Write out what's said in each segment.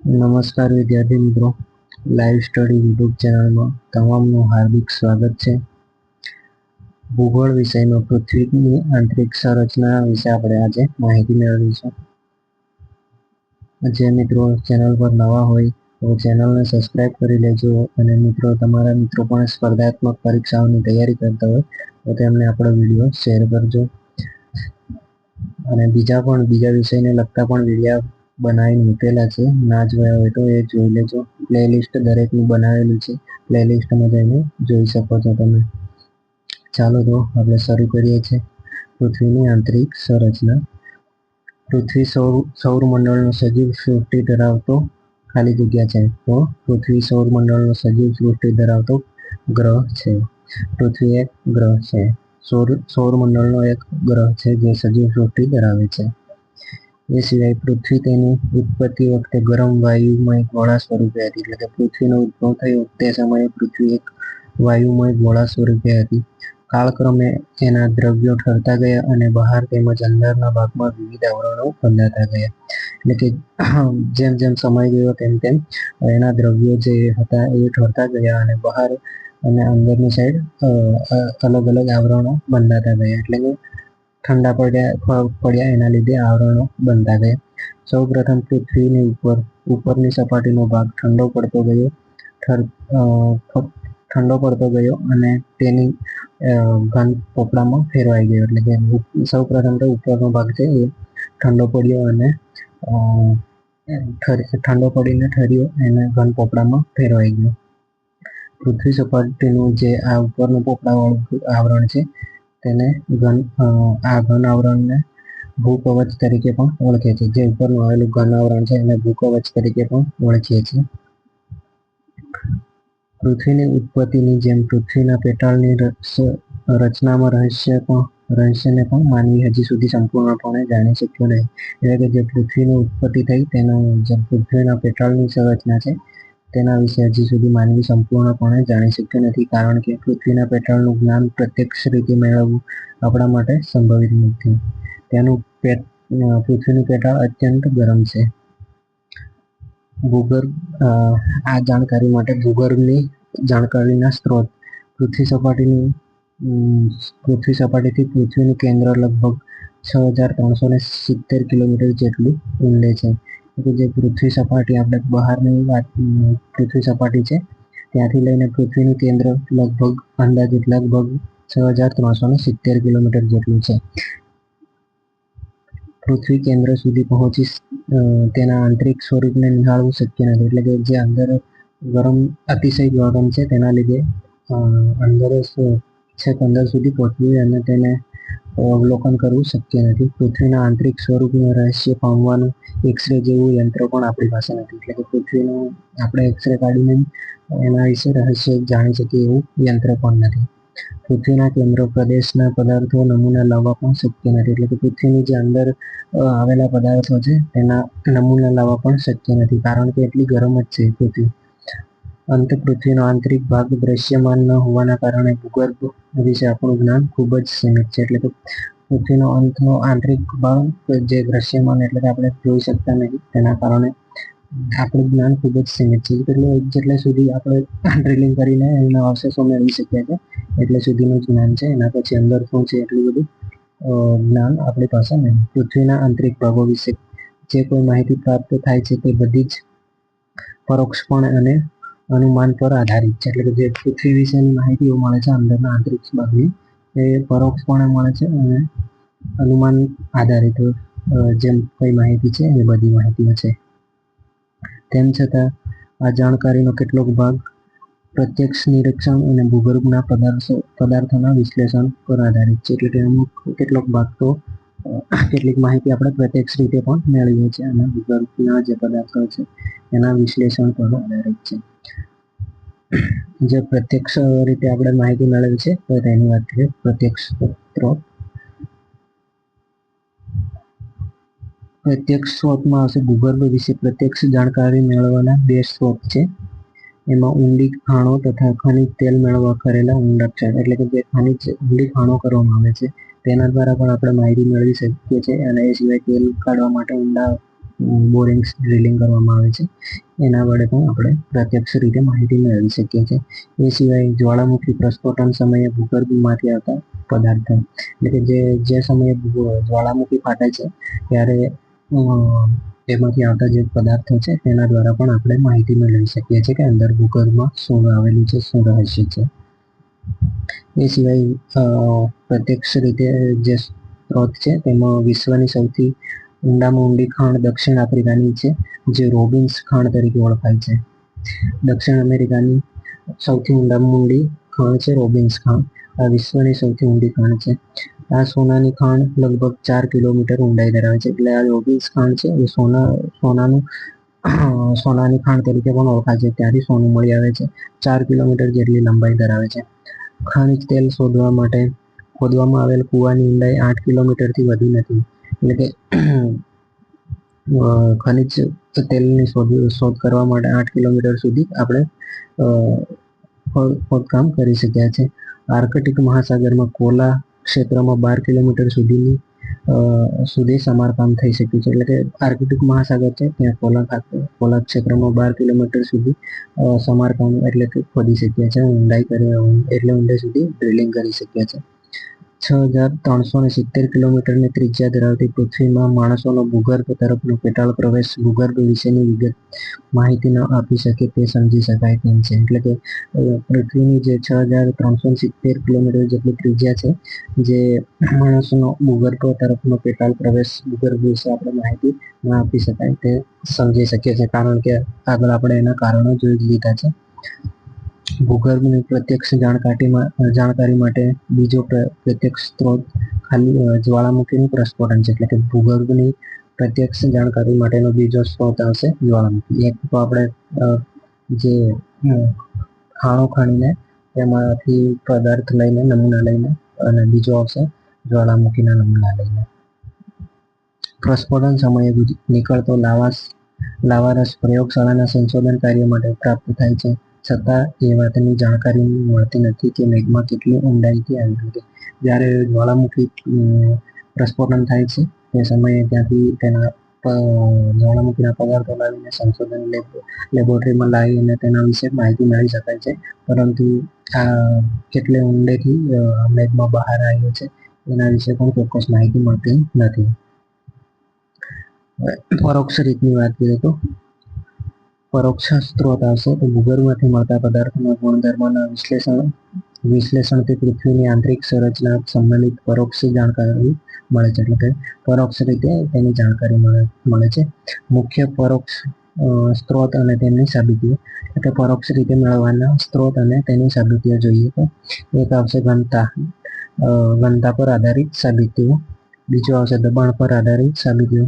નમસ્કાર વિદ્યાર્થી મિત્રો. લાઈવ સ્ટડી યુટ્યુબ ચેનલમાં તમામનું હાર્દિક સ્વાગત છે. ભૂગોળ વિષયમાં પૃથ્વીની આંતરિક સંરચના વિશે આપણે આજે માહિતી મેળવીશું. જે મિત્રો ચેનલ પર નવા હોય તો ચેનલને સબસ્ક્રાઇબ કરી લેજો અને મિત્રો તમારા મિત્રો પણ સ્પર્ધાત્મક પરીક્ષાઓની તૈયારી કરતા હોય તો તેમને આપણો વીડિયો શેર કરજો. અને બીજા પણ બીજા વિષયને લગતા પણ વીડિયો બનાવીને મૂકેલા છે. ના જોયા હોય તો એ જોઈ લેજો. પ્લેલિસ્ટ દરેકનું બનાવેલું છે. પ્લેલિસ્ટમાં જઈને જોઈ શકો છો તમે. ચાલો તો આપણે શરૂ કરીએ છીએ. પૃથ્વીની આંતરિક સંરચના. પૃથ્વી સૌર સૌરમંડળનો સજીવ સૃષ્ટિ ધરાવતો ખાલી જગ્યા છે. તો પૃથ્વી સૌરમંડળનો સજીવ સૃષ્ટિ ધરાવતો ગ્રહ છે. પૃથ્વી એક ગ્રહ છે. સૌર સૌરમંડળનો એક ગ્રહ છે જે સજીવ સૃષ્ટિ ધરાવે છે. એ સિવાય પૃથ્વી તેની ઉત્પત્તિ વખતે ગરમ વાયુમય ગોળા સ્વરૂપે હતી. એટલે કે પૃથ્વીનો ઉદ્ભવ થયો તે સમયે પૃથ્વી એક વાયુમય ગોળા સ્વરૂપે હતી. કાળક્રમે એના દ્રવ્યો ઠરતા ગયા અને બહાર તેમજ અંદરના ભાગમાં વિવિધ આવરણો બંધાતા ગયા. એટલે કે જેમ જેમ સમય ગયો તેમ તેમ એના દ્રવ્યો જે હતા એ ઠરતા ગયા અને બહાર અને અંદરની સાઈડ અલગ અલગ આવરણો બંધાતા ગયા. એટલે કે ઠંડા પડ્યા પડ્યા, એના લીધે આવરણો બનતા ગયા. સૌ પ્રથમ પૃથ્વીની ઉપર, ઉપરની સપાટીનો ભાગ ઠંડો પડતો ગયો ઠંડો પડતો ગયો અને તેની ઘન પોપડામાં ફેરવાઈ ગયો. એટલે કે સૌ પ્રથમ તો ઉપરનો ભાગ છે એ ઠંડો પડ્યો અને ઠંડો પડીને ઠર્યો, એને ઘન પોપડામાં ફેરવાઈ ગયો. પૃથ્વી સપાટીનું જે આ ઉપરનું પોપડાવાળું આવરણ છે તેને ઘન આ ઘન આવરણને ભૂકવચ તરીકે પણ ઓળખે છે. જે ઉપરનું આવેલું ઘન આવરણ છે એને ભૂકવચ તરીકે પણ ઓળખીએ છીએ. પૃથ્વીની ઉત્પત્તિની જેમ પૃથ્વીના પેટાળની રચનામાં રહસ્ય પણ, રહસ્યને પણ માનવી હજી સુધી સંપૂર્ણપણે જાણી શક્યો નહીં. એટલે કે જે પૃથ્વીની ઉત્પત્તિ થઈ તેનો, જે પૃથ્વીના પેટાળની સંરચના છે તેના વિશે હજી સુધી માનવી સંપૂર્ણપણે જાણી શક્યો નથી, કારણ કે પૃથ્વીના પેટાળનું જ્ઞાન પ્રત્યક્ષ રીતે મેળવવું આપણા માટે સંભવિત નથી. તેનું પેટ પૃથ્વીનું પેટાળ અત્યંત ગરમ છે. ભૂગર્ભ આ જાણકારી માટે ભૂગર્ભની જાણકારીના સ્ત્રોત. પૃથ્વી સપાટીની પૃથ્વી સપાટીથી પૃથ્વીનું કેન્દ્ર લગભગ છ હજાર ત્રણસો ને સિત્તેર કિલોમીટર જેટલું ઊંડે છે. જે પૃથ્વી સપાટી, આપણે બહારની પૃથ્વી સપાટી છે, ત્યાંથી લઈને પૃથ્વીનું કેન્દ્ર લગભગ અંદાજિત લગભગ છ હજાર ત્રણસો ને સિત્તેર કિલોમીટર જેટલું છે. પૃથ્વી કેન્દ્ર સુધી પહોંચી તેના આંતરિક સ્વરૂપને નિહાળવું શક્ય નથી. એટલે કે જે અંદર ગરમ, અતિશય ગરમ છે, તેના લીધે અંદર છેક અંદર સુધી પહોંચવી અને તેને અવલોકન કરવું શક્ય નથી. પૃથ્વીના આંતરિક સ્વરૂપનું રહસ્ય પામવાનું એક્સરે જેવું યંત્ર પણ આપણી પાસે નથી. એટલે કે પૃથ્વીનું આપણે એક્સરે કાઢીને એના વિશે રહસ્ય જાણી શકીએ એવું યંત્ર પણ નથી. પૃથ્વીના કેન્દ્ર પ્રદેશના પદાર્થો નમૂના લાવવા પણ શક્ય નથી. એટલે કે પૃથ્વીની જે અંદર આવેલા પદાર્થો છે, તેના નમૂના લાવવા પણ શક્ય નથી. કારણ કે એટલી ગરમ જ છે પૃથ્વી. અંત પૃથ્વીનો આંતરિક ભાગ દ્રશ્યમાન ન હોવાના કારણે ભૂગર્ભ વિશે આપણું જ્ઞાન ખૂબ જ સીમિત છે. એટલે કે પૃથ્વીનો અંતનો આંતરિક ભાગ જે દ્રશ્યમાન એટલે કે આપણે જોઈ શકતા નથી. તેના કારણે આપણું જ્ઞાન ખૂબ જ સીમિત છે. એટલે જેટલે સુધી આપણે ડ્રિલિંગ કરીને એના અવશેષો મેળવી શકીએ છીએ, એટલે સુધીનું જ્ઞાન છે. એના પછી અંદર શું છે એટલું બધું જ્ઞાન આપણી પાસે નહીં. પૃથ્વીના આંતરિક ભાગો વિશે જે કોઈ માહિતી પ્રાપ્ત થાય છે તે બધી જ પરોક્ષપણે અને અનુમાન પર આધારિત છે. એટલે કે જે પૃથ્વી વિશેની માહિતીઓ મળે છે, અંદરના આંતરિક ભાગની એ પરોક્ષપણે મળે છે અને અનુમાન આધારિત જેમ કઈ માહિતી છે, એ બધી માહિતીઓ છે. તેમ છતાં, આ જાણકારીનો કેટલોક ભાગ પ્રત્યક્ષ નિરીક્ષણ અને ભૂગર્ભના પદાર્થો, પદાર્થોના વિશ્લેષણ પર આધારિત છે. એટલે કે અમુક કેટલોક ભાગ તો કેટલીક માહિતી આપણે પ્રત્યક્ષ રીતે પણ મેળવીએ છીએ અને ભૂગર્ભના જે પદાર્થો છે, એના વિશ્લેષણ પર આધારિત છે. જે પ્રત્યક્ષ રીતે આપણે માહિતી મેળવી છે, તો તેની વાત કરીએ પ્રત્યક્ષ સ્ત્રોત. પ્રત્યક્ષ સ્ત્રોતમાં આવશે ભૂગર્ભ વિશે પ્રત્યક્ષ જાણકારી મેળવવાના બે સ્ત્રોત છે. એમાં ઊંડી ખાણો તથા ખનિજ તેલ મેળવવા કરેલા ઊંડા એટલે કે જે ખનિજ, ઊંડી ખાણો કરવામાં આવે છે. તેના દ્વારા પણ આપણે માહિતી મેળવી શકીએ છીએ અને એ સિવાય તેલ કાઢવા માટે ઊંડા બોરિંગ્સ ડ્રિલિંગ કરવામાં આવે છે. એના વડે પણ આપણે પ્રત્યક્ષ રીતે માહિતી મેળવી શકીએ છીએ. એ સિવાય જ્વાળામુખી પ્રસ્ફોટન સમયે ભૂગર્ભમાંથી આવતા પદાર્થો, એટલે કે જે જે સમયે જ્વાળામુખી ફાટે છે, ત્યારે તેમાંથી આવતા જે પદાર્થો છે, તેના દ્વારા પણ આપણે માહિતી મેળવી શકીએ છીએ કે અંદર ભૂગર્ભમાં શું આવેલું છે, શું રહસ્ય છે. એ સિવાય પ્રત્યક્ષ રીતે જે સ્ત્રોત છે, તેમાં વિશ્વની સૌથી ઊંડામાં ઊંડી ખાણ દક્ષિણ આફ્રિકાની છે, જે રોબિન્સ ખાણ તરીકે ઓળખાય છે. દક્ષિણ અમેરિકાની સૌથી ઊંડામાં ઊંડી ખાણ છે રોબિન્સ ખાણ. આ વિશ્વની સૌથી ઊંડી ખાણ છે. આ સોનાની ખાણ લગભગ ચાર કિલોમીટર ઊંડાઈ ધરાવે છે, એટલે આ રોબિન્સ ખાણ છે, એ સોના, સોનાનું, સોનાની ખાણ તરીકે પણ ઓળખાય છે, ત્યાંથી સોનું મળી આવે છે. ચાર કિલોમીટર જેટલી લંબાઈ ધરાવે છે. ખનિજ તેલ શોધવા માટે ખોદવામાં આવેલ કૂવાની ઊંડાઈ આઠ કિલોમીટરથી વધુ નથી. એટલે કે ખનિજ તેલની શોધ શોધ કરવા માટે આઠ કિલોમીટર સુધી આપણે ખોદકામ કરી શક્યા છે. આર્કટિક મહાસાગરમાં કોલા ક્ષેત્રમાં બાર કિલોમીટર સુધીની સુધી સમારકામ થઈ શક્યું છે. એટલે કે આર્કિટિક મહાસાગર છે, ત્યાં ખાતે કોલા ક્ષેત્રમાં બાર કિલોમીટર સુધી સમારકામ એટલે કે ખોદી શક્યા છે, ઊંડાઈ કરી, એટલે ઊંડે સુધી ડ્રિલિંગ કરી શક્યા છે. છ હજાર ત્રણસો ને સિત્તેર કિલોમીટરની ત્રિજ્યા ધરાવતી પૃથ્વીમાં માણસોનો ભૂગર્ભ તરફનો પેટાળ પ્રવેશ ભૂગર્ભ વિશેની વિગત માહિતી ન આપી શકે તે સમજી શકાય તેમ છે. એટલે કે પૃથ્વીની જે છ હજાર ત્રણસો સિત્તેર કિલોમીટર જેટલી ત્રિજ્યા છે, જે માણસનો ભૂગર્ભ તરફનો પેટાળ પ્રવેશ ભૂગર્ભ વિશે આપણે માહિતી ન આપી શકાય તે સમજી શકીએ છીએ. કારણ કે આગળ આપણે એના કારણો જોઈ લીધા છે. ભૂગર્ભની પ્રત્યક્ષ જાણકારીમાં જાણકારી માટે બીજો પ્ર- પ્રત્યક્ષ સ્ત્રોત ખાલી જ્વાળામુખીનું પ્રસ્ફોટન છે. એટલે કે ભૂગર્ભની પ્રત્યક્ષ જાણકારી માટેનો બીજો સ્ત્રોત આવશે જ્વાળામુખી. એક તો આપણે જે ખાણો ખાણીને તેમાંથી પદાર્થ લઈને, નમૂના લઈને અને બીજો આવશે જ્વાળામુખીના નમૂના લઈને. પ્રસ્ફોટન સમયે નીકળતો લાવાસ લાવારસ પ્રયોગશાળાના સંશોધન કાર્ય માટે પ્રાપ્ત થાય છે. છતાં એ વાતની જાણકારી મળતી નથી કે મેઘમાં કેટલી ઊંડાઈથી આવી હતી. જ્યારે જ્વાળામુખી પ્રસ્ફોટન થાય છે, તે સમયે ત્યાંથી તેના જ્વાળામુખીના પદાર્થો લાવીને સંશોધન લેબ, લેબોરેટરીમાં લાવીને તેના વિશે માહિતી મેળવી શકાય છે. પરંતુ આ કેટલે ઊંડેથી મેઘમાં બહાર આવ્યો છે એના વિશે પણ ચોક્કસ માહિતી મળતી નથી. પરોક્ષ રીતની વાત કરીએ તો પરોક્ષ સ્ત્રોત આવશે તો ભૂગર્ભમાંથી મળતા પદાર્થોના ગુણધર્મોના વિશ્લેષણ વિશ્લેષણથી પૃથ્વીની આંતરિક સંરચના સંબંધિત પરોક્ષ જાણકારી મળે છે. એટલે કે પરોક્ષ રીતે તેની જાણકારી મળે મળે છે. મુખ્ય પરોક્ષ સ્ત્રોત અને તેમની સાબિતીઓ એટલે પરોક્ષ રીતે મેળવવાના સ્ત્રોત અને તેની સાબિતીઓ જોઈએ તો એક આવશે ઘનતા ઘનતા પર આધારિત સાબિતીઓ. બીજો આવશે દબાણ પર આધારિત સાબિતીઓ.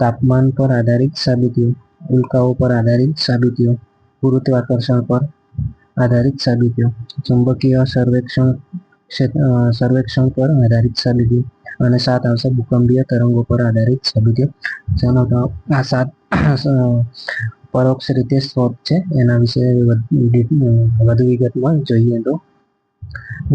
તાપમાન પર આધારિત સાબિતીઓ. ઉલ્કાઓ પર આધારિત સાબિતીઓ, ગુરુત્વાકર્ષણ પર આધારિત સાબિતીઓ, ચુંબકીય સર્વેક્ષણ સર્વેક્ષણ પર આધારિત સાબિતીઓ અને સાત આવશે ભૂકંપીય તરંગો પર આધારિત સાબિતીઓ. જેનો આ સાત પરોક્ષ રીતે સ્ત્રોત છે. એના વિશે વધુ વિગતમાં જોઈએ તો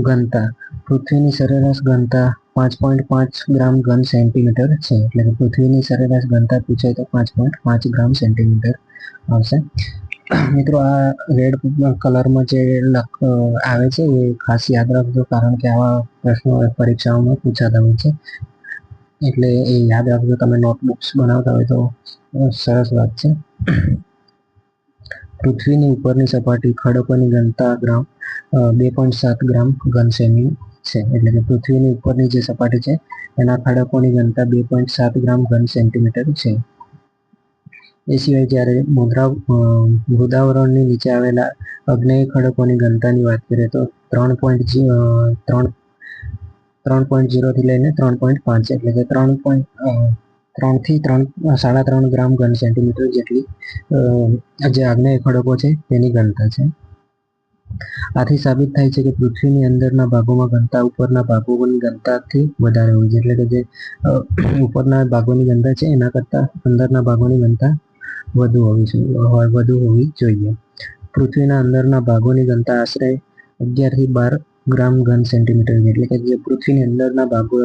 ઘનતા, પૃથ્વીની સરેરાશ ઘનતા પાંચ પોઈન્ટ પાંચ ગ્રામ ઘન સેન્ટીમીટર છે. એટલે કે પૃથ્વીની સરેરાશ ઘનતા પૂછાય તો પાંચ પોઈન્ટ પાંચ ગ્રામ સેન્ટીમીટર આવશે. મિત્રો, આ રેડ કલરમાં જે આવે છે એ ખાસ યાદ રાખજો, કારણ કે આવા પ્રશ્નો પરીક્ષાઓમાં પૂછાતા હોય છે. એટલે એ યાદ રાખજો, તમે નોટબુક્સ બનાવતા હોય તો સરસ વાત છે. પૃથ્વીની ઉપરની સપાટી ખડકોની ઘનતા ગ્રામ બે પોઈન્ટ સાત ગ્રામ ઘન સેમી છે. એટલે કે પૃથ્વીની ઉપરની જે સપાટી છે, એના ખડકોની ઘનતા બે પોઈન્ટ સાત ગ્રામ ઘન સેન્ટીમીટર છે. એ સિવાય જ્યારે મુદ્રા મૃદાવરણની નીચે આવેલા અગ્નેય ખડકોની ઘનતાની વાત કરીએ તો ત્રણ પોઈન્ટ ત્રણ ત્રણ પોઈન્ટ જીરોથી લઈને ત્રણ પોઈન્ટ પાંચ એટલે કે ત્રણ પોઈન્ટ ત્રણથી ત્રણ, સાડા ત્રણ ગ્રામ ઘન સેન્ટીમીટર જેટલી જે આગ્નેય ખડકો છે, તેની ઘનતા છે. આથી સાબિત થાય છે કે પૃથ્વીની અંદરના ભાગોમાં ઘનતા ઉપરના ભાગોની ઘનતાથી વધારે હોય છે. એટલે કે જે ઉપરના ભાગોની ઘનતા છે, એના કરતાં અંદરના ભાગોની ઘનતા વધુ હોવી વધુ હોવી જોઈએ. પૃથ્વીના અંદરના ભાગોની ઘનતા આશરે અગિયારથી બાર ગ્રામ ઘન સેન્ટીમીટર એટલે કે જે પૃથ્વીની અંદરના ભાગો,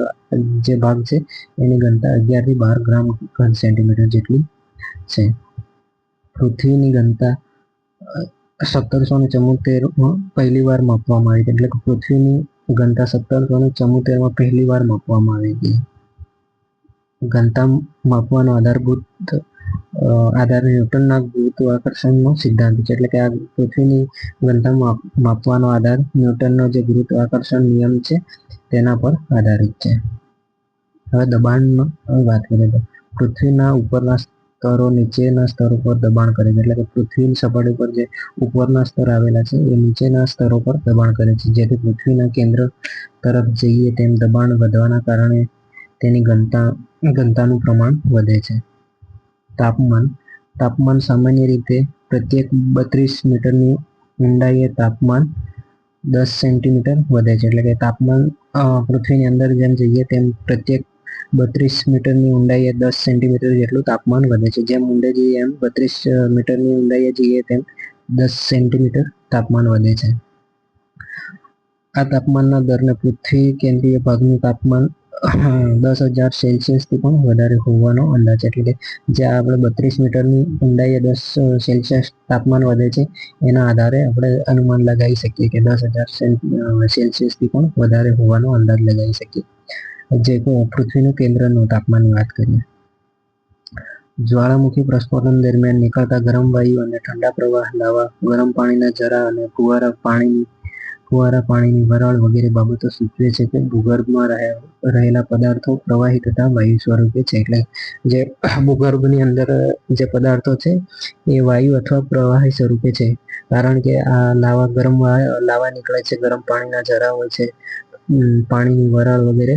જે ભાગ છે, એની ઘનતા અગિયારથી બાર ગ્રામ ઘન સેન્ટીમીટર જેટલી છે. પૃથ્વીની ઘનતા સત્તરસો ને ચુમ્મોતેરમાં પહેલી વાર માપવામાં આવી હતી. એટલે કે પૃથ્વીની ઘનતા સત્તરસો ને ચુમ્મોતેરમાં પહેલી વાર માપવામાં આવી હતી. ઘનતા માપવાનો આધારભૂત આધાર ન્યૂટનના ગુરુત્વાકર્ષણનો સિદ્ધાંત છે. એટલે કે આ પૃથ્વીની ઘનતા માપવાનો આધાર ન્યૂટનનો જે ગુરુત્વાકર્ષણ નિયમ છે, તેના પર આધારિત છે. હવે દબાણનો વાત કરીએ તો પૃથ્વીના ઉપરના સ્તરો નીચેના સ્તરો ઉપર દબાણ કરે છે. એટલે કે પૃથ્વીની સપાટી પર જે ઉપરના સ્તર આવેલા છે, એ નીચેના સ્તરો પર દબાણ કરે છે. જેથી પૃથ્વીના કેન્દ્ર તરફ જઈએ તેમ દબાણ વધવાના કારણે તેની ઘનતા, ઘનતાનું પ્રમાણ વધે છે. તાપમાન તાપમાન સામાન્ય રીતે પ્રત્યેક બત્રીસ મીટરની ઊંડાઈએ તાપમાન દસ સેન્ટીમીટર વધે છે. એટલે કે તાપમાન પૃથ્વીની અંદર જેમ જઈએ તેમ પ્રત્યેક બત્રીસ મીટરની ઊંડાઈએ દસ સેન્ટીમીટર જેટલું તાપમાન વધે છે. જેમ ઊંડે જઈએ એમ બત્રીસ મીટરની ઊંડાઈએ જઈએ તેમ દસ સેન્ટીમીટર તાપમાન વધે છે. આ તાપમાનના દરને પૃથ્વી કેન્દ્રીય ભાગનું તાપમાન દસ હજાર સેલ્સિયસથી પણ વધારે હોવાનો અંદાજ એટલે કે જે આપણે બત્રીસ મીટરની ઊંડાઈએ દસ સેલ્સિયસ તાપમાન વધે છે, એના આધારે આપણે અનુમાન લગાવી શકીએ કે દસ હજાર સેલ્સિયસથી પણ વધારે હોવાનો અંદાજ લગાવી શકીએ. જે પૃથ્વીનું કેન્દ્રનું તાપમાનની વાત કરીએ. જ્વાળામુખી પ્રસ્ફોટન દરમિયાન નીકળતા ગરમ વાયુ અને ઠંડા પ્રવાહ લાવા ગરમ પાણીના જરા અને ફુવારા પાણીની ફુવારા પાણીની વરાળ વગેરે બાબતો સૂચવે છે કે ભૂગર્ભમાં રહેલા પદાર્થો પ્રવાહી તથા વાયુ સ્વરૂપે છે. એટલે જે ભૂગર્ભની અંદર જે પદાર્થો છે એ વાયુ અથવા પ્રવાહી સ્વરૂપે છે. કારણ કે આ લાવા ગરમ લાવા નીકળે છે, ગરમ પાણીના જરા હોય છે પાણીની વરાળ વગેરે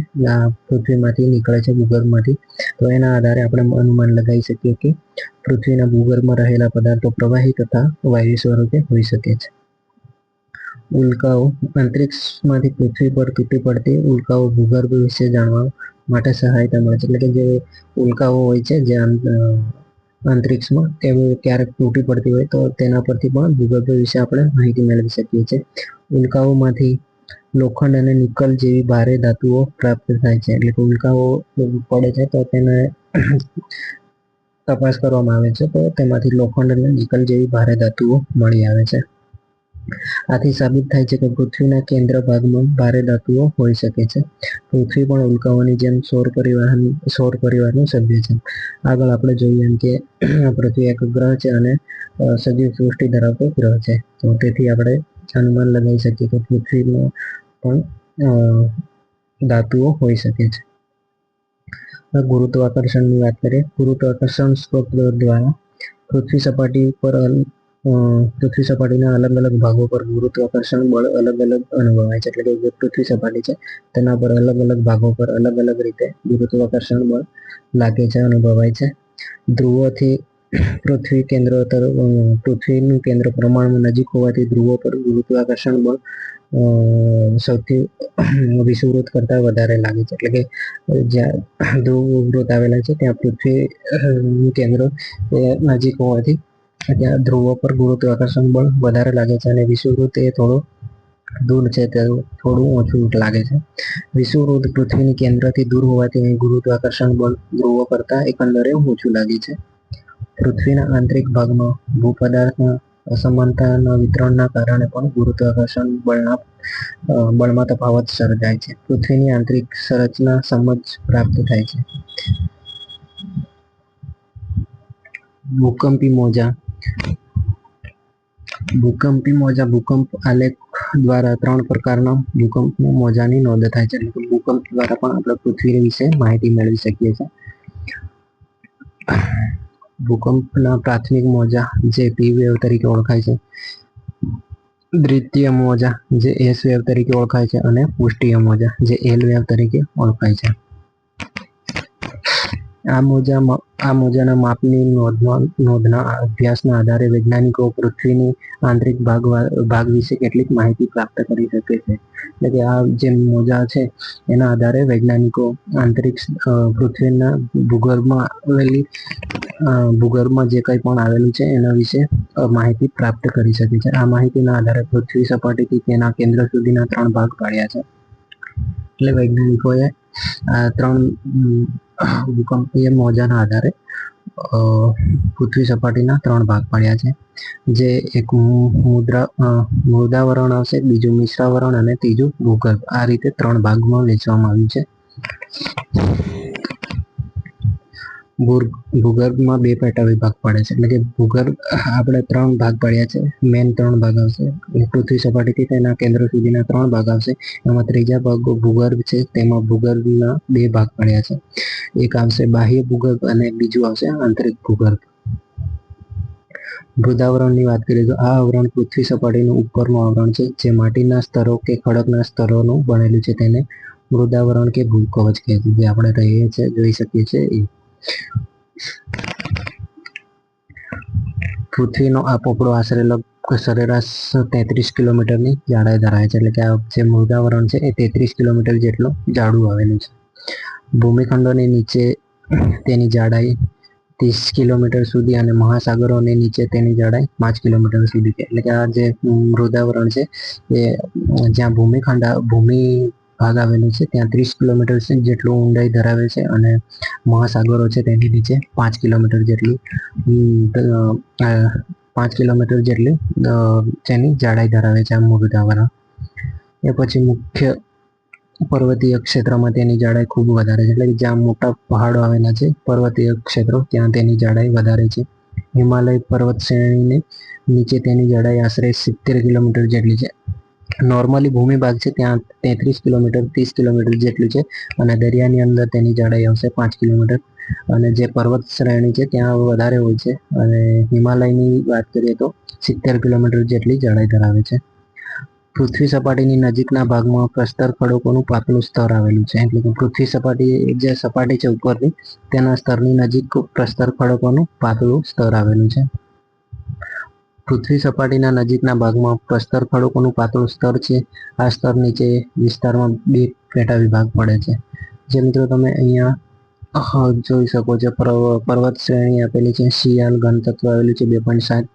પૃથ્વીમાંથી નીકળે છે ભૂગર્ભમાંથી. તો એના આધારે આપણે અનુમાન લગાવી શકીએ કે પૃથ્વીના ભૂગર્ભમાં રહેલા પદાર્થો પ્રવાહી તથા વાયુ સ્વરૂપે હોઈ શકે છે. ઉલ્કાઓ, અંતરિક્ષમાંથી પૃથ્વી પર તૂટી પડતી ઉલ્કાઓ ભૂગર્ભ વિશે જાણવા માટે સહાયતા મળે છે. એટલે કે જે ઉલ્કાઓ હોય છે, જે અંતરિક્ષમાં કે ક્યારેક તૂટી પડતી હોય તો તેના પરથી પણ ભૂગર્ભ વિશે આપણે માહિતી મેળવી શકીએ છીએ. ઉલ્કાઓમાંથી લોખંડ અને નિકલ જેવી ભારે ધાતુઓ પ્રાપ્ત થાય છે. એટલે કે ઉલ્કાઓ પડે છે તો તેને તપાસ કરવામાં આવે છે તો તેમાંથી લોખંડ અને નિકલ જેવી ભારે ધાતુઓ મળી આવે છે. આથી સાબિત થાય છે કે પૃથ્વીના કેન્દ્ર ભાગમાં ભારે ધાતુઓ હોઈ શકે છે. પૃથ્વી પણ ઉલ્કાઓની જેમ સૌર પરિવાર સૌર પરિવારનું સભ્ય છે. આગળ આપણે જોઈએ એમ કે પૃથ્વી એક ગ્રહ છે અને સજીવ સૃષ્ટિ ધરાવતો ગ્રહ છે. તો તેથી આપણે અનુમાન લગાવી શકીએ કે પૃથ્વીમાં પણ ધાતુઓ હોઈ શકે છે. ગુરુત્વાકર્ષણની વાત કરીએ, ગુરુત્વાકર્ષણ દ્વારા પૃથ્વી સપાટી પર પૃથ્વી સપાટીના અલગ અલગ ભાગો પર ગુરુત્વાકર્ષણ બળ અલગ અલગ અનુભવાય છે. એટલે કે જે પૃથ્વી સપાટી છે, તેના પર અલગ અલગ ભાગો પર અલગ અલગ રીતે ગુરુત્વાકર્ષણ બળ લાગે છે, અનુભવાય છે. ધ્રુવોથી પૃથ્વી કેન્દ્ર તરફ પૃથ્વીનું કેન્દ્ર પ્રમાણમાં નજીક હોવાથી ધ્રુવો પર ગુરુત્વાકર્ષણ બળ સૌથી વિષુવવૃત્ત કરતાં વધારે લાગે છે. એટલે કે, જ્યાં ધ્રુવ વૃત્ત આવેલા છે, ત્યાં પૃથ્વી કેન્દ્ર નજીક હોવાથી ત્યાં ધ્રુવો પર ગુરુત્વાકર્ષણ બળ વધારે લાગે છે અને વિષુવવૃત્ત એ થોડું દૂર છે, તે થોડું ઓછું લાગે છે. વિષુવવૃત્ત પૃથ્વીની કેન્દ્રથી દૂર હોવાથી અહીં ગુરુત્વાકર્ષણ બળ ધ્રુવો કરતાં એકંદરે ઓછું લાગે છે. પૃથ્વીના આંતરિક ભાગમાં ભૂપદાર્થના અસમાનતાના વિતરણના કારણે પણ ગુરુત્વાકર્ષણ બળના બળમાં તફાવત સર્જાય છે. પૃથ્વીની આંતરિક સંરચના સમજ પ્રાપ્ત થાય છે. ભૂકંપી મોજા. ભૂકંપી મોજા, ભૂકંપ આલેખ દ્વારા ત્રણ પ્રકારના ભૂકંપ મોજાની નોંધ થાય છે. ભૂકંપ દ્વારા પણ આપણે પૃથ્વી વિશે માહિતી મેળવી શકીએ છીએ. ભૂકંપના પ્રાથમિક મોજા જે પી વેવ તરીકે ઓળખાય છે. દ્વિતીય મોજા જે એસ વેવ તરીકે ઓળખાય છે અને પુષ્ટિય મોજા જે એલ વેવ તરીકે ઓળખાય છે. આ મોજામાં આ મોજાના માપની નોંધમાં નોંધના અભ્યાસના આધારે વૈજ્ઞાનિકો પૃથ્વીની આંતરિક ભાગ ભાગ વિશે કેટલીક માહિતી પ્રાપ્ત કરી શકે છે. એટલે કે આ જે મોજા છે, એના આધારે વૈજ્ઞાનિકો આંતરિક પૃથ્વીના ભૂગર્ભમાં આવેલી ભૂગર્ભમાં જે કંઈ પણ આવેલું છે, એના વિશે માહિતી પ્રાપ્ત કરી શકે છે. આ માહિતીના આધારે પૃથ્વી સપાટીથી તેના કેન્દ્ર સુધીના ત્રણ ભાગ પાડ્યા છે. એટલે વૈજ્ઞાનિકોએ આ ત્રણ ભૂકંપીય મોજાના આધારે પૃથ્વી સપાટીના ત્રણ ભાગ પાડ્યા છે. જે એક મુદ્રા મૃદાવરણ આવશે, બીજું મિશ્રાવરણ અને ત્રીજું ભૂગર્ભ. આ રીતે ત્રણ ભાગમાં વેચવામાં આવ્યું છે. ભૂગર્ભમાં બે પેટા વિભાગ પડે છે. એટલે કે ભૂગર્ભ, આપણે ત્રણ ભાગ પડ્યા છે. મેન ત્રણ ભાગ આવશે. પૃથ્વી સપાટીથી તેના કેન્દ્ર સુધીના ત્રણ ભાગ આવશે. એમાં ત્રીજા ભાગ ભૂગર્ભ છે. તેમાં ભૂગર્ભના બે ભાગ પડ્યા છે. એક આવશે બાહ્ય ભૂગર્ભ અને બીજું આવશે આંતરિક ભૂગર્ભ. મૃદાવરણની વાત કરીએ તો આ આવરણ પૃથ્વી સપાટીનું ઉપરનું આવરણ છે, જે માટીના સ્તરો કે ખડકના સ્તરોનું બનેલું છે તેને મૃદાવરણ કે ભૂકવચ કહે છે. જે આપણે રહીએ છીએ, જોઈ શકીએ છીએ એ. પૃથ્વીનો આ પોપડો આશરે લગભગ સરેરાશ તેત્રીસ કિલોમીટરની જાડાઈ ધરાવે છે. એટલે કે આ જે મૃદાવરણ છે એ તેત્રીસ કિલોમીટર જેટલું જાડું આવેલું છે. ભૂમિખંડોની નીચે તેની જાડાઈ ત્રીસ કિલોમીટર સુધી અને મહાસાગરોની નીચે તેની જાડાઈ પાંચ કિલોમીટર સુધી એટલે કે આ જે મૃદાવરણ છે એ જ્યાં ભૂમિખંડ ભૂમિ ભાગ આવેલો છે. ત્યાં ત્રીસ કિલોમીટર જેટલું ઊંડાઈ ધરાવે છે અને મહાસાગરો છે તેની નીચે પાંચ કિલોમીટર જેટલી પાંચ કિલોમીટર જેટલી તેની જાડાઈ ધરાવે છે આ મૃદાવરણ એ પછી મુખ્ય પર્વતીય ક્ષેત્રમાં તેની જાડાઈ ખૂબ વધારે છે. એટલે કે જ્યાં મોટા પહાડો આવેલા છે, પર્વતીય ક્ષેત્રો, ત્યાં તેની જાડાઈ વધારે છે. હિમાલય પર્વત શ્રેણીની નીચે તેની જાડાઈ આશરે સિત્તેર કિલોમીટર જેટલી છે. નોર્મલી ભૂમિભાગ છે ત્યાં તેત્રીસ કિલોમીટર, ત્રીસ કિલોમીટર જેટલું છે અને દરિયાની અંદર તેની જાડાઈ આવશે પાંચ કિલોમીટર. અને જે પર્વત શ્રેણી છે ત્યાં વધારે હોય છે. અને હિમાલયની વાત કરીએ તો સિત્તેર કિલોમીટર જેટલી જાડાઈ ધરાવે છે. પૃથ્વી સપાટીની નજીકના ભાગમાં પ્રસ્તર ખડકોનું પાતળું સ્તર આવેલું છે. એટલે કે પૃથ્વી સપાટી જે સપાટી છે ઉપરની, તેના સ્તરની નજીક પ્રસ્તર ખડકોનું પાતળું સ્તર આવેલું છે. પૃથ્વી સપાટીના નજીકના ભાગમાં પ્રસ્તર ખડકોનું પાતળું સ્તર છે. આ સ્તર નીચે વિસ્તારમાં બે પેટા વિભાગ પડે છે. જે મિત્રો તમે અહીંયા જોઈ શકો છો પર્વત શ્રેણી આપેલી છે. શિયાલ ઘનતત્વ આવેલું છે, બે પોઈન્ટ સાત.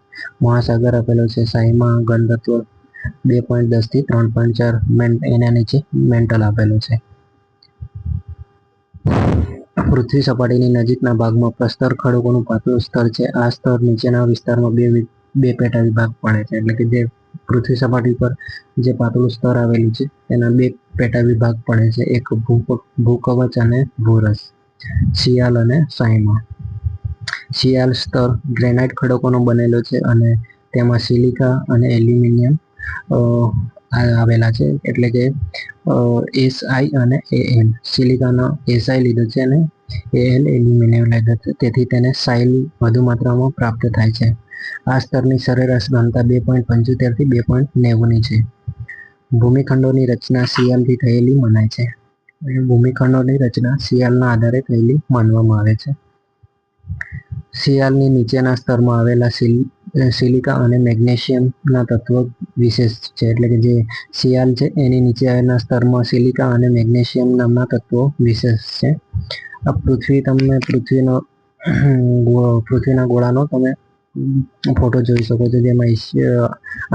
મહાસાગર આપેલો છે સાઈમાં ઘનતત્વ બે પોઈન્ટ દસથી ત્રણ પોઈન્ટ ચાર. એના નીચે મેન્ટલ આપેલું છે. પૃથ્વી સપાટીની નજીકના ભાગમાં પ્રસ્તર ખડકોનું પાતળું સ્તર છે. આ સ્તર નીચેના વિસ્તારમાં બે બે પેટા વિભાગ પડે છે. એટલે કે જે પૃથ્વી સપાટી પર જે પાતળું સ્તર આવેલું છે, એના બે પેટા વિભાગ પડે છે. એક ભૂકવચ અને ભૂરસ શિયાલ અને સાયમા. શિયાલ સ્તર ગ્રેનાઇટ ખડકોનો બનેલો છે અને તેમાં સિલિકા અને એલ્યુમિનિયમ આવેલા છે. એટલે કે એસઆઈ અને એ એલ સિલિકાનો એસઆઈ લીધો છે અને એલ એલ્યુમિનિયમ લીધો છે. તેથી તેને સાઇલ વધુ માત્રામાં પ્રાપ્ત થાય છે. આ સ્તરની સરેરાશ ઘનતા બે પોઈન્ટ પંચોતેરથી બે પોઈન્ટ નેવુંની છે. ભૂમિખંડોની રચના સિયાલથી થયેલી મનાય છે ભૂમિખંડોની રચના શિયાળના આધારે થયેલી માનવામાં આવે છે. શિયાળની નીચેના સ્તરમાં આવેલા સિલિકા અને મેગ્નેશિયમના તત્વો વિશેષ છે એટલે કે જે શિયાળ છે એની નીચેના સ્તરમાં સિલિકા અને મેગ્નેશિયમ નામના તત્વો વિશેષ છે. આ પૃથ્વી તમને પૃથ્વીનો પૃથ્વીના ગોળાનો તમે ફોટો જોઈ શકો છો જેમાં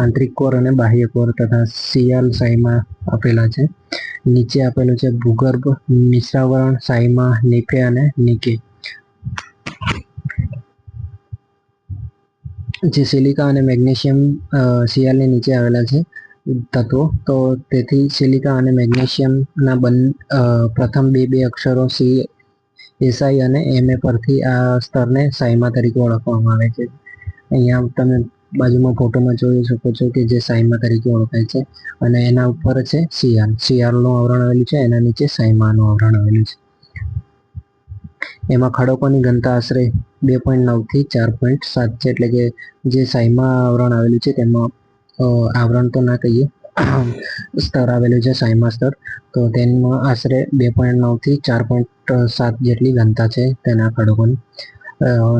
આંતરિક કોર અને બાહ્ય કોર તથા સિયાલ સાઈમાં આપેલા છે. નીચે આપેલું છે ભૂગર્ભ, મિશ્રાવરણ, સાઈમા નીફે અને નીકે જે સિલિકા અને મેગ્નેશિયમ સિયાલની નીચે આવેલા છે તત્વો, તો તેથી સિલિકા અને મેગ્નેશિયમના બન પ્રથમ બે બે અક્ષરો સી એસઆઈ અને એમએ પરથી આ સ્તરને સાઈમા તરીકે ઓળખવામાં આવે છે. અહીંયા તમે બાજુમાં ફોટોમાં જોઈ શકો છો કે જે સાઈમા તરીકે ઓળખાય છે અને એના ઉપર છે શિયાળ. શિયાળનું આવરણ આવેલું છે, એના નીચે સાઈમાનું આવરણ આવેલું છે. એમાં ખડકોની ઘનતા આશરે બે પોઈન્ટ નવથી ચાર પોઈન્ટ સાત છે, એટલે કે જે સાઈમા આવરણ આવેલું છે તેમાં આવરણ તો ના કહીએ, સ્તર આવેલું છે સાયમા સ્તર. તો તેમાં આશરે બે પોઈન્ટ નવથી ચાર પોઈન્ટ સાત જેટલી ઘનતા છે તેના ખડકોની.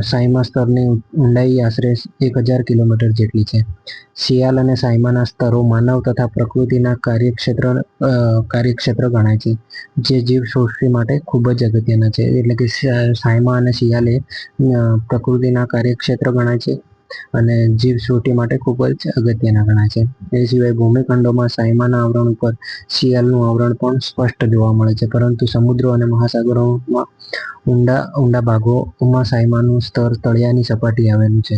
સાયમા સ્તરની ઊંડાઈ આશરે એક હજાર કિલોમીટર જેટલી છે. શિયાલ અને સાયમાના સ્તરો માનવ તથા પ્રકૃતિના કાર્યક્ષેત્ર કાર્યક્ષેત્ર ગણાય છે, જે જીવ સૃષ્ટિ માટે ખૂબ જ અગત્યના છે. એટલે કે સાયમા અને શિયાલ એ પ્રકૃતિના કાર્યક્ષેત્ર ગણાય છે. અને જીવ સૃષ્ટિ માટે ખૂબ જ અગત્યના ગણાય છે. એ સિવાય ભૂમિખંડોમાં સાયમાના આવરણ ઉપર શિયાળનું આવરણ પણ સ્પષ્ટ જોવા મળે છે. પરંતુ સમુદ્રો અને મહાસાગરોમાં ઊંડા ઊંડા ભાગોમાં સાયમાનું સ્તર તળિયાની સપાટી આવેલું છે.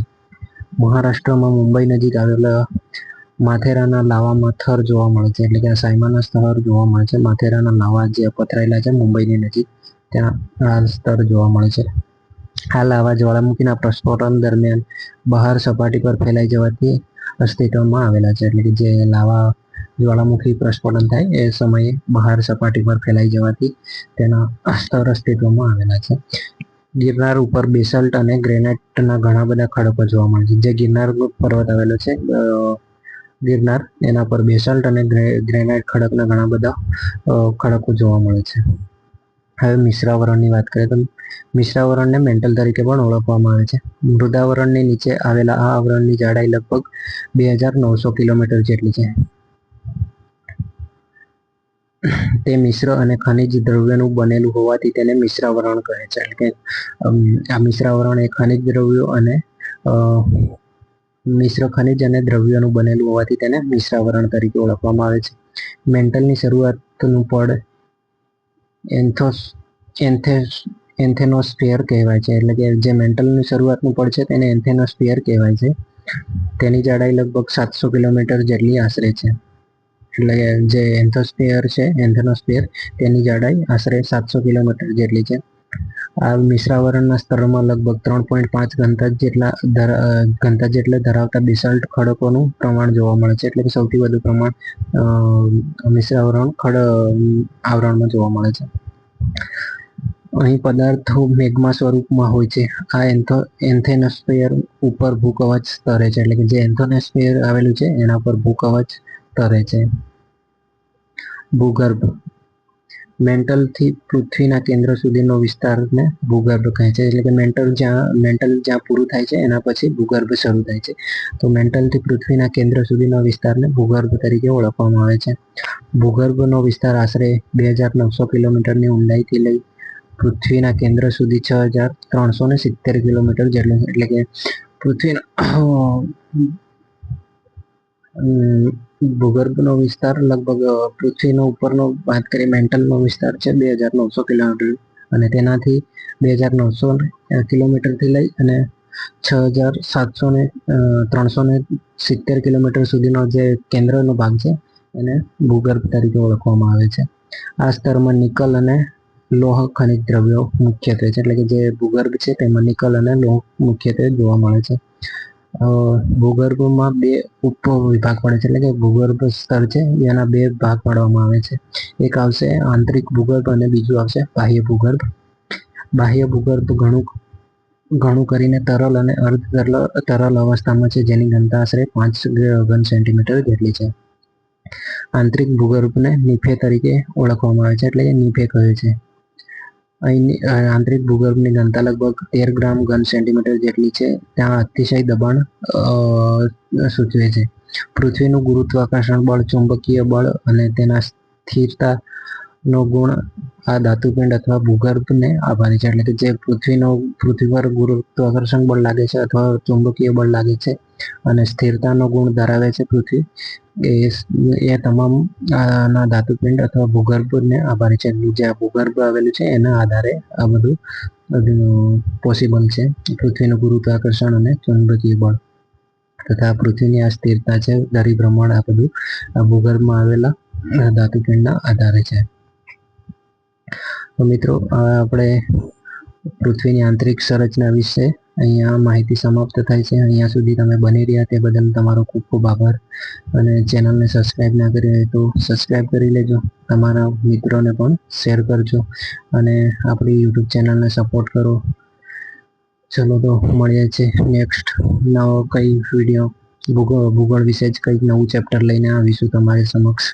મહારાષ્ટ્રમાં મુંબઈ નજીક આવેલા માથેરાના લાવામાં થર જોવા મળે છે. એટલે કે આ સાયમાના સ્તર જોવા મળે છે. માથેરાના લાવા જે પથરાયેલા છે મુંબઈની નજીક, ત્યાં આ સ્તર જોવા મળે છે. આ લાવા જ્વાળામુખીના પ્રસ્ફોટન દરમિયાન બહાર સપાટી પર ફેલાઈ જવાથી અસ્તિત્વમાં આવેલા છે. એટલે કે જે લાવા જ્વાળામુખી પ્રસ્ફોટન થાય એ સમયે બહાર સપાટી પર ફેલાઈ જવાથી તેના સ્તર અસ્તિત્વમાં આવેલા છે. ગિરનાર ઉપર બેસલ્ટ અને ગ્રેનાઇટના ઘણા બધા ખડકો જોવા મળે છે. જે ગિરનાર પર્વત આવેલો છે ગિરનાર. એના પર બેસલ્ટ અને ગ્રેનાઇટ ખડકના ઘણા બધા ખડકો જોવા મળે છે. હવે મિશ્રાવરણની વાત કરીએ તો મિશ્રાવરણને મેન્ટલ તરીકે પણ ઓળખવામાં આવે છે. મૃદાવરણની નીચે આવેલા આ આવરણની જાડાઈ લગભગ બે હજાર નવસો કિલોમીટર જેટલી છે. તે મિશ્ર અને ખનિજ દ્રવ્યનું બનેલું હોવાથી તેને મિશ્રાવરણ કહે છે. એટલે કે આ મિશ્રાવરણ એ ખનિજ દ્રવ્યો અને મિશ્ર ખનિજ અને દ્રવ્યોનું બનેલું હોવાથી તેને મિશ્રાવરણ તરીકે ઓળખવામાં આવે છે. મેન્ટલની શરૂઆતનું પડ એન્થોસ, એન્થેસ, એન્થેનોસ્ફિયર કહેવાય છે. એટલે કે જે મેન્ટલની શરૂઆતનું પડ છે તેને એન્થેનોસ્ફિયર કહેવાય છે. તેની જાડાઈ લગભગ સાતસો કિલોમીટર જેટલી આશરે છે. એટલે જે એન્થોસ્ફિયર છે, એન્થેનોસ્ફિયર, તેની જાડાઈ આશરે સાતસો કિલોમીટર જેટલી છે. આ મિશ્રાવરણના સ્તરોમાં લગભગ ત્રણ પોઈન્ટ પાંચ ઘનતા જેટલા ઘનતા જેટલા ધરાવતા બેસલ્ટ ખડકોનું પ્રમાણ જોવા મળે છે. એટલે કે સૌથી વધુ પ્રમાણ મિશ્રાવરણ ખડ આવરણમાં જોવા મળે છે. અહીં પદાર્થો મેઘમાં સ્વરૂપમાં હોય છે. આ એન્થો, એન્થેનોસ્ફિયર ઉપર ભૂકવચ સ્તરે છે. એટલે કે જે એન્થોનોસ્ફિયર આવેલું છે, એના પર ભૂકવચ સ્તરે છે. ભૂગર્ભ મેન્ટલથી પૃથ્વીના કેન્દ્ર સુધીનો વિસ્તારને ભૂગર્ભ કહે છે. એટલે કે મેન્ટલ જ્યાં મેન્ટલ જ્યાં પૂરું થાય છે, એના પછી ભૂગર્ભ શરૂ થાય છે. તો મેન્ટલથી પૃથ્વીના કેન્દ્ર સુધીનો વિસ્તારને ભૂગર્ભ તરીકે ઓળખવામાં આવે છે. ભૂગર્ભનો વિસ્તાર આશરે બે હજાર નવસો કિલોમીટરની ઊંડાઈથી લઈ પૃથ્વીના કેન્દ્ર સુધી છ હજાર ત્રણસો ને સિત્તેર કિલોમીટર જેટલું એટલે કે પૃથ્વીના ભૂગર્ભનો વિસ્તાર લગભગ પૃથ્વીનો ઉપરનો વાત કરીએ, મેન્ટલનો વિસ્તાર છે બે હજાર નવસો કિલોમીટર. અને તેનાથી બે હજાર નવસો કિલોમીટરથી લઈ અને છ હજાર સાતસો ને ત્રણસો ને સિત્તેર કિલોમીટર સુધીનો જે કેન્દ્રનો ભાગ છે, એને ભૂગર્ભ તરીકે ઓળખવામાં આવે છે. આ સ્તરમાં નિકલ અને લોહ ખનિજ દ્રવ્યો મુખ્યત્વે છે, એટલે કે જે ભૂગર્ભ છે તેમાં નિકલ અને લોહ મુખ્યત્વે જોવા મળે છે. ભૂગર્ભમાં બે ઉપ વિભાગ પડે છે. એટલે કે ભૂગર્ભ સ્તર છે, એના બે ભાગ પાડવામાં આવે છે. એક આવશે આંતરિક ભૂગર્ભ અને બીજું આવશે બાહ્ય ભૂગર્ભ. બાહ્ય ભૂગર્ભ ઘણું ઘણું કરીને તરલ અને અર્ધ તરલ તરલ અવસ્થામાં છે, જેની ઘનતા આશરે પાંચ ઘન સેન્ટીમીટર જેટલી છે. આંતરિક ભૂગર્ભને નિફે તરીકે ઓળખવામાં આવે છે. એટલે કે નિફે કહે છે. અહીંની આંતરિક ભૂગર્ભની ઘનતા લગભગ તેર ગ્રામ ઘન સેન્ટીમીટર જેટલી છે. ત્યાં અતિશય દબાણ સૂચવે છે. પૃથ્વીનું ગુરુત્વાકર્ષણ બળ, ચુંબકીય બળ અને તેના સ્થિરતાનો ગુણ આ ધાતુપિંડ અથવા ભૂગર્ભને આભારી છે. એટલે કે જે પૃથ્વીનો, પૃથ્વી પર ગુરુત્વાકર્ષણ બળ લાગે છે અથવા ચુંબકીય બળ લાગે છે અને સ્થિરતાનો ગુણ ધરાવે છે પૃથ્વી. એ તમામ આના ધાતુપિંડ અથવા ભૂગર્ભને આભારી છે. જે ભૂગર્ભ આવેલું છે, એના આધારે આ બધું પોસિબલ છે. પૃથ્વીનું ગુરુત્વાકર્ષણ અને ચુંબકીય બળ તથા પૃથ્વીની આ સ્થિરતા છે ધરી ભ્રમણ, આ બધું આ ભૂગર્ભમાં આવેલા ધાતુપિંડના આધારે છે. તો મિત્રો આપણે પૃથ્વીની આંતરિક સંરચના વિશે અહીંયા માહિતી સમાપ્ત થાય છે. અહીંયા સુધી તમે બની રહ્યા તે બદલ તમારો ખૂબ ખૂબ આભાર. અને ચેનલને સબસ્ક્રાઈબ ના કરી હોય તો સબસ્ક્રાઈબ કરી લેજો. તમારા મિત્રોને પણ શેર કરજો. અને આપણી યુટ્યુબ ચેનલને સપોર્ટ કરો. ચલો તો મળીએ છીએ નેક્સ્ટ નવો કઈ વીડિયો ભૂગોળ ભૂગોળ વિશે જ કંઈક નવું ચેપ્ટર લઈને આવીશું તમારી સમક્ષ.